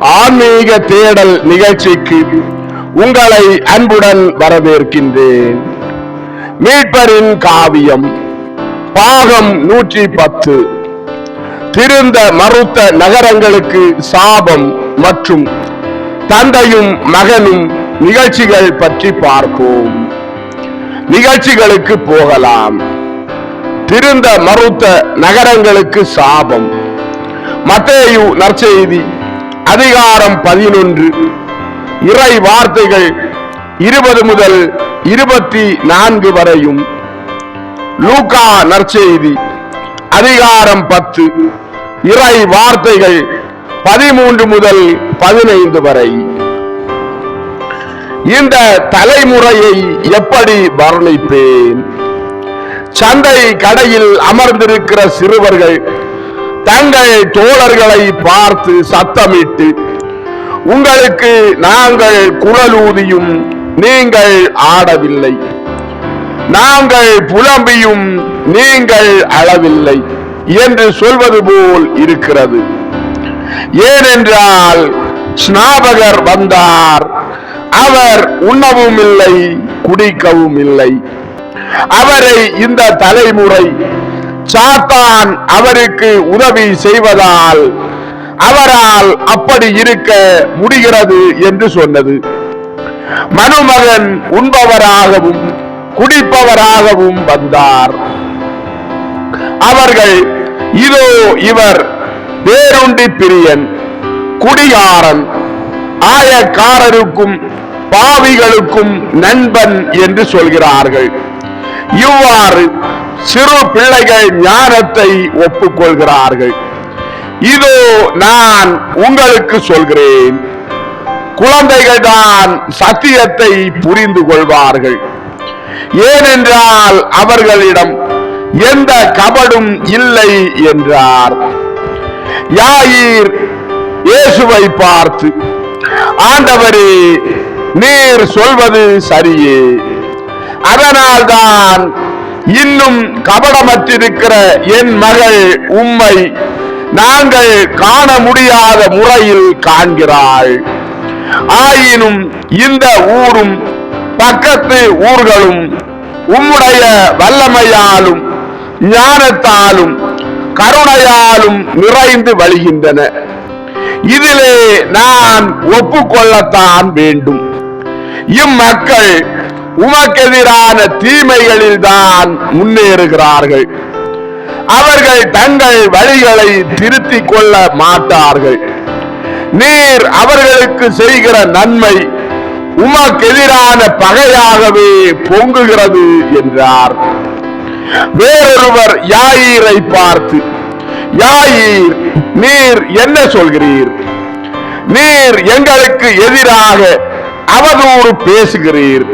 ஆன்மீக தேடல் நிகழ்ச்சிக்கு உங்களை அன்புடன் வரவேற்கின்றேன். மீட்பரின் காவியம் பாகம் நூற்றி பத்து. திருந்த மறுத்த நகரங்களுக்கு சாபம் மற்றும் தந்தையும் மகனும் நிகழ்ச்சிகள் பற்றி பார்ப்போம். நிகழ்ச்சிகளுக்கு போகலாம். திருந்த மறுத்த நகரங்களுக்கு சாபம். மத்தேயு நற்செய்தி அதிகாரம் பதினொன்று. இறை வார்த்தைகள் இருபது முதல் இருபத்தி நான்கு வரையும். லூகா நற்செய்தி அதிகாரம் பத்து. இறை வார்த்தைகள் பதிமூன்று முதல் பதினைந்து வரை. இந்த தலைமுறையை எப்படி வர்ணிப்பேன்? சந்தை கடையில் அமர்ந்திருக்கிற சிறுவர்கள் தங்கள் தோழர்களை பார்த்து சத்தமிட்டு உங்களுக்கு நாங்கள் குழலூதியும் நீங்கள் ஆடவில்லை. நாங்கள் புலம்பியும் நீங்கள் அளவில்லை என்று சொல்வது போல் இருக்கிறது. ஏனென்றால் ஸ்நாபகர் வந்தார். அவர் உண்ணவும் இல்லை குடிக்கவும் இல்லை. அவரை இந்த தலைமுறை சாத்தான் அவருக்கு உதவி செய்வதால் அவரால் அப்படி இருக்க முடிகிறது என்று சொன்னது. மனுமகன் உண்பவராகவும் குடிப்பவராகவும் வந்தார். அவர்கள் இதோ இவர் பேருண்டி பிரியன் குடிகாரன் ஆயக்காரருக்கும் பாவிகளுக்கும் நண்பன் என்று சொல்கிறார்கள். இவ்வாறு சிறு பிள்ளைகள் ஞானத்தை ஒப்புக்கொள்கிறார்கள். இதோ நான் உங்களுக்கு சொல்கிறேன். குழந்தைகள் தான் சத்தியத்தை புரிந்து கொள்வார்கள். ஏனென்றால் அவர்களிடம் எந்த கபடும் இல்லை என்றார். யாயிர் இயேசுவை பார்த்து ஆண்டவரே நீர் சொல்வது சரியே. அதனால்தான் இன்னும் கபடமற்றிருக்கிற என் மகள் உம்மை நாங்கள் காண முடியாத முறையில் காண்கிறாள். ஆயினும் இந்த ஊரும் பக்கத்து ஊர்களும் உம்முடைய வல்லமையாலும் ஞானத்தாலும் கருணையாலும் நிறைந்து வழிகின்றன. இதிலே நான் ஒப்புக்கொள்ளத்தான் வேண்டும். இம்மக்கள் உமக்கெதிரான தீமைகளில் தான் முன்னேறுகிறார்கள். அவர்கள் தங்கள் வழிகளை திருத்திக் கொள்ள மாட்டார்கள். நீர் அவர்களுக்கு செய்கிற நன்மை உமக்கெதிரான பகையாகவே பொங்குகிறது என்றார். வேறொருவர் யாயீரை பார்த்து யாயீர் நீர் என்ன சொல்கிறீர்? நீர் எங்களுக்கு எதிராக அவதூறு பேசுகிறீர்.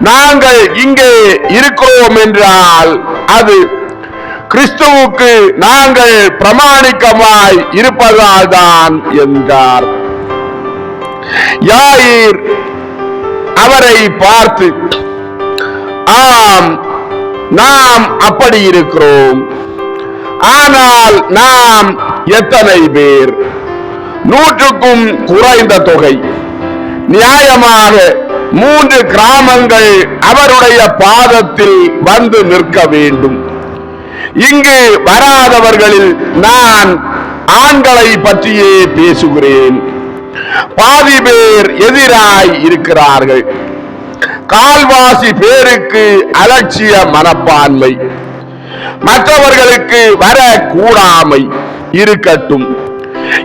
நாங்கள் இங்கே இருக்கிறோம் என்றால் அது கிறிஸ்துவுக்கு நாங்கள் பிரமாணிக்கமாய் இருப்பதால் தான் என்றார். யாயிர் அவரை பார்த்து ஆம் நாம் அப்படி இருக்கிறோம். ஆனால் நாம் எத்தனை பேர்? நூற்றுக்கும் குறைந்த தொகை. நியாயமாக மூன்று கிராமங்கள் அவருடைய பாதத்தில் வந்து நிற்க வேண்டும். இங்கு வராதவர்களில் நான் ஆண்களை பற்றியே பேசுகிறேன். பாதி பேர் எதிராய் இருக்கிறார்கள். கால்வாசி பேருக்கு அலட்சிய மனப்பான்மை. மற்றவர்களுக்கு வர கூடாமை இருக்கட்டும்.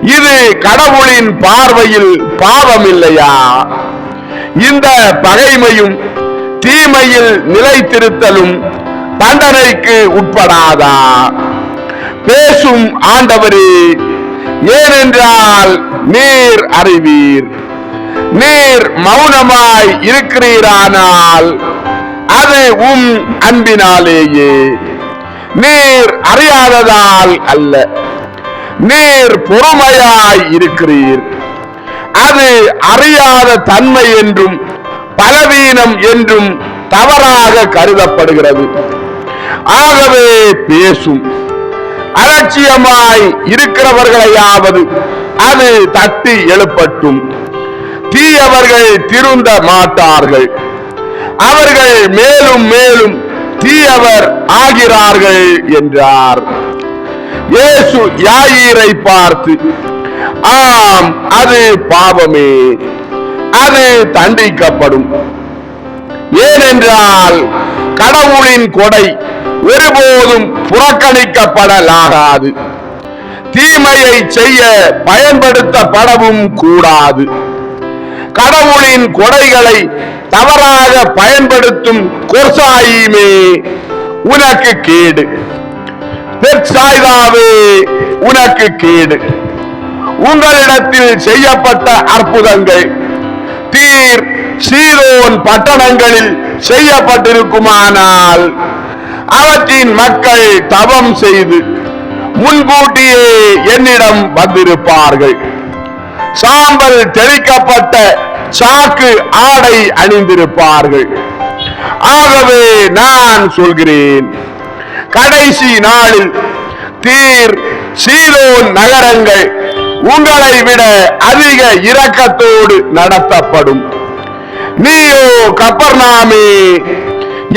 இது கடவுளின் பார்வையில் பாவம் இல்லையா இந்த பகைமையும் தீமையில் நிலைத்திருத்தலும் தண்டனைக்கு உட்படாதா? பேசும் ஆண்டவரே ஏனென்றால் நீர் அறிவீர். நீர் மௌனமாய் இருக்கிறீரானால் அது உம் அன்பினாலேயே. நீர் அறியாததால் அல்ல. நீர் பொறுமையாய் இருக்கிறீர். அது அறியாத தன்மை என்றும் பலவீனம் என்றும் தவறாக கருதப்படுகிறது. ஆகவே பேசும். அலட்சியமாய் இருக்கிறவர்களையாவது அது தட்டி எழுப்பட்டும். தீயவர்கள் திருந்த மாட்டார்கள். அவர்கள் மேலும் மேலும் தீயவர் ஆகிறார்கள் என்றார். இயேசு யாயிரை பார்த்து ஆம் அது பாவமே. அது தண்டிக்கப்படும். ஏனென்றால் கடவுளின் கொடை ஒருபோதும் புறக்கணிக்கப்படலாகாது. தீமையை செய்ய பயன்படுத்தப்படவும் கூடாது. கடவுளின் கொடைகளை தவறாக பயன்படுத்தும் குர்சாயுமே உனக்கு கேடு. பெட்சாய்தாவே உனக்கு கேடு. உங்களிடத்தில் செய்யப்பட்ட அற்புதங்கள் தீர் சீரோன் பட்டணங்களில் செய்யப்பட்டிருக்குமானால் அவற்றின் மக்கள் தவம் செய்து முன்கூட்டியே என்னிடம் வந்திருப்பார்கள். சாம்பல் தெளிக்கப்பட்ட சாக்கு ஆடை அணிந்திருப்பார்கள். ஆகவே நான் சொல்கிறேன் கடைசி நாளில் தீர் சீரோன் நகரங்கள் உங்களை விட அதிக இரக்கத்தோடு நடத்தப்படும். நீயோ கப்பர்நாமே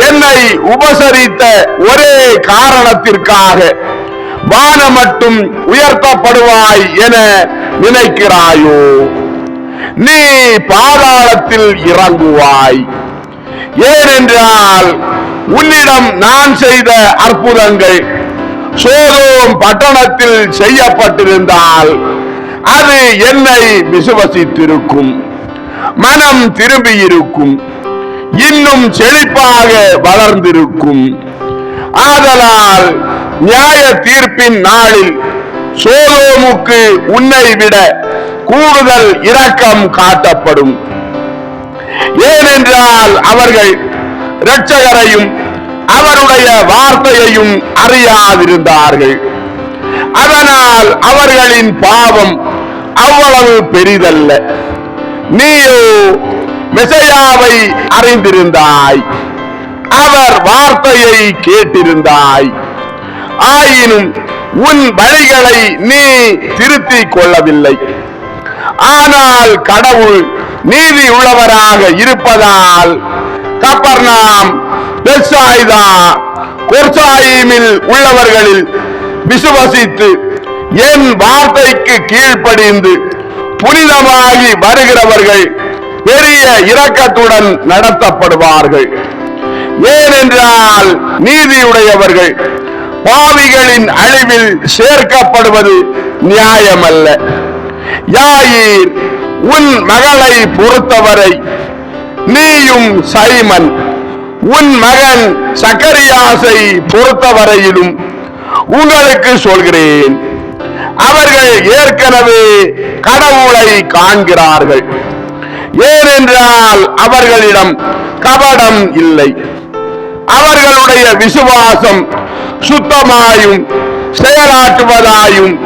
என்னை உபசரித்த ஒரே காரணத்திற்காக வான மட்டும் உயர்த்தப்படுவாய் என நினைக்கிறாயோ? நீ பாதாளத்தில் இறங்குவாய். ஏனென்றால் உன்னிடம் நான் செய்த அற்புதங்கள் சோதோம் பட்டணத்தில் செய்யப்பட்டிருந்தால் அது என்னை விசுவசித்திருக்கும். மனம் திரும்பியிருக்கும். இன்னும் செழிப்பாக வளர்ந்திருக்கும். ஆதலால் நியாய தீர்ப்பின் நாளில் சோலோமுக்கு உன்னை விட கூடுதல் இரக்கம் காட்டப்படும். ஏனென்றால் அவர்கள் இரட்சகரையும் அவருடைய வார்த்தையையும் அறியாதிருந்தார்கள். அதனால் அவர்களின் பாவம் அவ்வளவு பெரிதல்ல. நீயோ மெசையாவை அறிந்திருந்தாய். அவர் வார்த்தையை கேட்டிருந்தாய். ஆயினும் உன் வழிகளை நீ திருத்திக் கொள்ளவில்லை. ஆனால் கடவுள் நீதி உள்ளவராக இருப்பதால் கப்பர்நாம் பெட்சாய்தா கொர்சாயிமில் உள்ளவர்களில் விசுவசித்து என் வார்த்தைக்கு கீழ்ப்படிந்து புனிதமாகி வருகிறவர்கள் பெரிய இரக்கத்துடன் நடத்தப்படுவார்கள். ஏனென்றால் நீதியுடையவர்கள் பாவிகளின் அழிவில் சேர்க்கப்படுவது நியாயமல்ல. யாயீர் உன் மகளை பொறுத்தவரை நீயும் சைமன் உன் மகன் சக்கரியாசை பொறுத்தவரையிலும் உங்களுக்கு சொல்கிறேன். அவர்கள் ஏற்கனவே கடவுளை காண்கிறார்கள். ஏனென்றால் அவர்களிடம் கபடம் இல்லை. அவர்களுடைய விசுவாசம் சுத்தமாயும் செயலாற்றுவதாயும்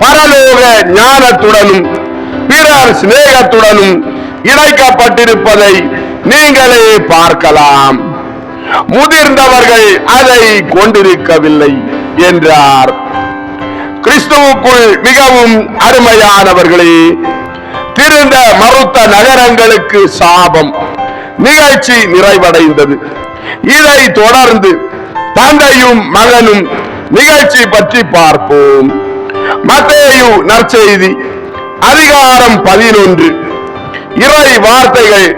பரலோக ஞானத்துடனும் பிறர் சிநேகத்துடனும் இணைக்கப்பட்டிருப்பதை நீங்களே பார்க்கலாம். முதிர்ந்தவர்கள் அதை கொண்டிருக்கவில்லை என்றார். கிறிஸ்துவுக்குள் மிகவும் அருமையானவர்களே திருந்த மறுத்த நகரங்களுக்கு சாபம் நிகழ்ச்சி நிறைவடைந்தது. இதை தொடர்ந்து தந்தையும் மகனும் நிகழ்ச்சி பற்றி பார்ப்போம். மத்தேயு நற்செய்தி அதிகாரம் பதினொன்று. இறை வார்த்தைகள்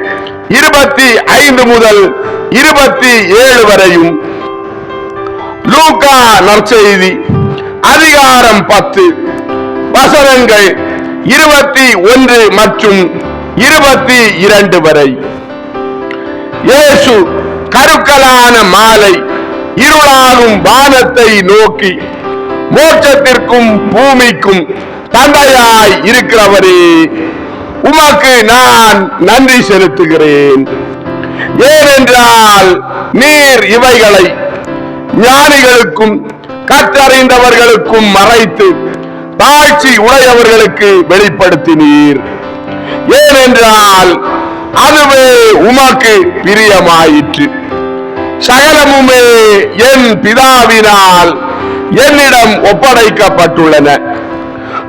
இருபத்தி ஐந்து முதல் இருபத்தி ஏழு வரையும். லூகா நற்செய்தி அதிகாரம் பத்து. வசனங்கள் இருபத்தி ஒன்று மற்றும் இருபத்தி இரண்டு வரை. இயேசு கருக்கலான மாலை இருளாகும் வானத்தை நோக்கி மோட்சத்திற்கும் பூமிக்கும் தந்தையாய் இருக்கிறவரே உமக்கு நான் நன்றி செலுத்துகிறேன். ஏனென்றால் நீர் இவைகளை ஞானிகளுக்கும் கற்றறிந்தவர்களுக்கும் மறைத்து தாழ்ச்சி உடையவர்களுக்கு வெளிப்படுத்தினீர். ஏனென்றால் அதுவே உமக்கு பிரியமாயிற்று. சகலமுமே என் பிதாவினால் என்னிடம் ஒப்படைக்கப்பட்டுள்ளன.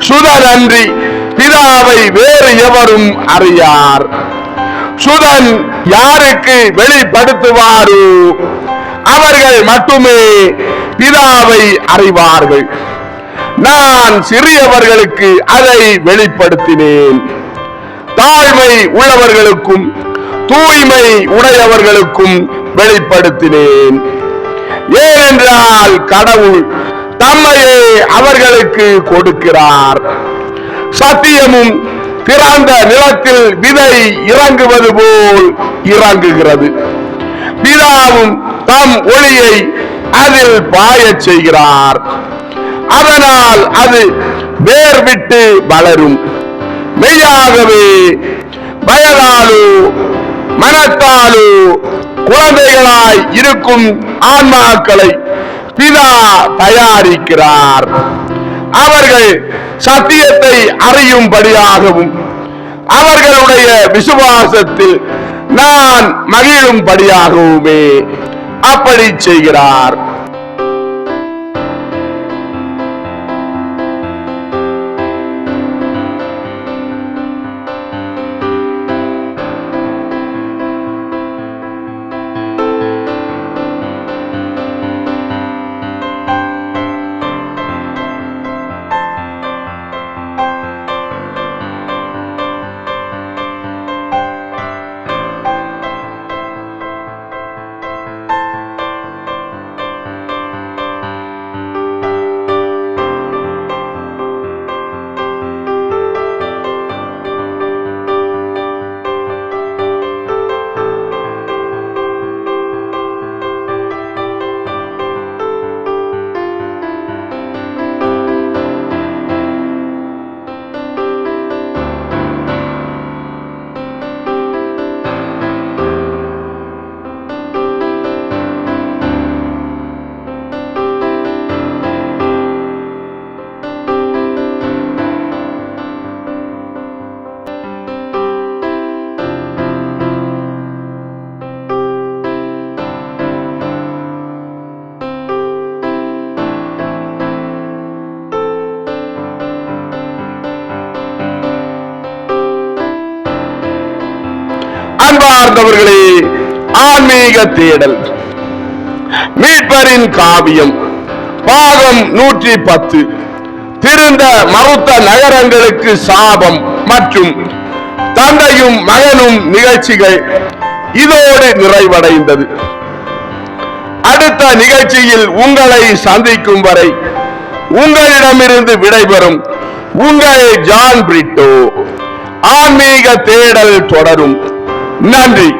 சுதனன்றி பிதாவை வேறு எவரும் அறியார். சுதன் யாருக்கு வெளிப்படுத்துவாரோ அவர்கள் மட்டுமே பிதாவை அறிவார்கள். நான் சிறியவர்களுக்கு அதை வெளிப்படுத்தினேன். தாழ்மை உள்ளவர்களுக்கும் தூய்மை உடையவர்களுக்கும் வெளிப்படுத்தினேன். ஏனென்றால் கடவுள் தம்மையே அவர்களுக்கு கொடுக்கிறார். சத்தியமும் பிறந்த நிலத்தில் விதை இறங்குவது போல் இறங்குகிறது. பிதாவும் தம் ஒளியை அதில் பாயச் செய்கிறார். அதனால் அது வேர் விட்டு வளரும். மெய்யாகவே வயதாலோ மனத்தாலோ குழந்தைகளாய் இருக்கும் ஆன்மாக்களை பிதா தயாரிக்கிறார். அவர்கள் சத்தியத்தை அறியும்படியாகவும் அவர்களுடைய விசுவாசத்தில் நான் மகிழும்படியாகவுமே அப்படி செய்கிறார். தேடல். மீட்பரின் காவியம். பாகம் நூற்றி பத்து திருந்த மறுத்த நகரங்களுக்கு சாபம் மற்றும் தந்தையும் மகனும் நிகழ்ச்சிகள் இதோடு நிறைவடைந்தது. அடுத்த நிகழ்ச்சியில் உங்களை சந்திக்கும் வரை உங்களிடமிருந்து விடைபெறும் உங்கள் ஜான் பிரிட்டோ. ஆன்மீக தேடல் தொடரும். நன்றி.